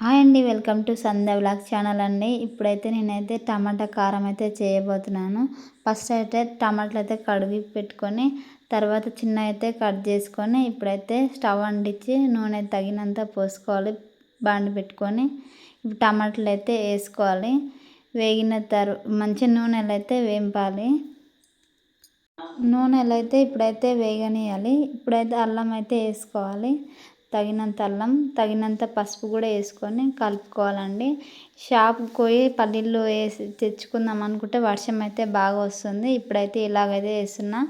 Hi అండి welcome to Sandhya blog channel అండి. ఇప్పుడైతే నేనైతే టమాటా కారం అయితే చేయబోతున్నాను. ఫస్ట్ అయితే టమాటాలు అయితే కడిగి పెట్టుకొని తర్వాత చిన్న అయితే కట్ చేసుకొని ఇప్పుడైతే స్టవ్ అంటించి నూనె తగినంత పోసుకోవాలి బాండి పెట్టుకొని. ఇప్పుడు టమాటాలు అయితే వేసుకోవాలి. వేగిన తరు మంచి నూనెలు అయితే వేంపాలి. నూనెలు అయితే ఇప్పుడైతే వేగనియాలి ఇప్పుడైతే అల్లం అయితే వేసుకోవాలి. తగినంత అల్లం తగినంత పసుపు కూడా వేసుకొని కలుపుకోవాలండి. షాప్కి పోయి పల్లీలు వేసి తెచ్చుకుందాం అనుకుంటే వర్షం అయితే బాగా వస్తుంది. ఇప్పుడైతే ఇలాగైతే వేస్తున్నా.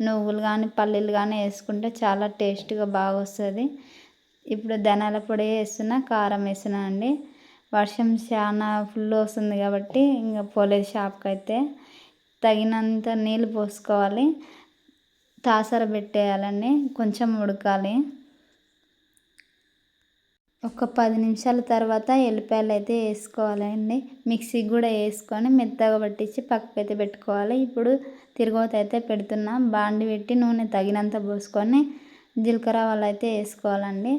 నువ్వులు కానీ పల్లీలు కానీ వేసుకుంటే చాలా టేస్ట్గా బాగా వస్తుంది. ఇప్పుడు ధనాల పొడి వేస్తున్నా కారం వేస్తున్నా అండి. వర్షం చాలా ఫుల్ వస్తుంది కాబట్టి ఇంకా పోలేదు షాప్కి అయితే. తగినంత నీళ్ళు పోసుకోవాలి. తాసర పెట్టేయాలండి. కొంచెం ఉడకాలి. ఒక పది నిమిషాల తర్వాత ఎల్లిపాయలు అయితే వేసుకోవాలండి. మిక్సీకి కూడా వేసుకొని మెత్తగా పట్టించి పక్కకైతే పెట్టుకోవాలి. ఇప్పుడు తిరగవత అయితే పెడుతున్నాం. బాండి పెట్టి నూనె తగినంత పోసుకొని జీలకర్ర వాళ్ళు అయితే వేసుకోవాలండి.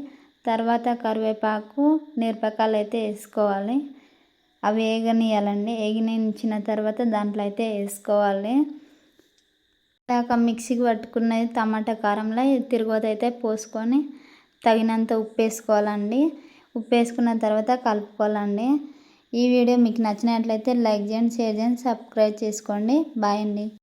తర్వాత కరివేపాకు మిరపకాయలు అయితే వేసుకోవాలి. అవి వేగనియాలండి వేగినించిన తర్వాత దాంట్లో అయితే వేసుకోవాలి. దాకా మిక్సీకి పట్టుకున్నది టమాటా కారంలో తిరగవత అయితే పోసుకొని తగినంత ఉప్పు వేసుకోవాలండి ఉప్పు వేసుకున్న తర్వాత కలుపుకోవాలండి. ఈ వీడియో మీకు నచ్చినట్లయితే లైక్ చేయండి షేర్ చేయండి సబ్స్క్రైబ్ చేసుకోండి. బాయ్ అండి.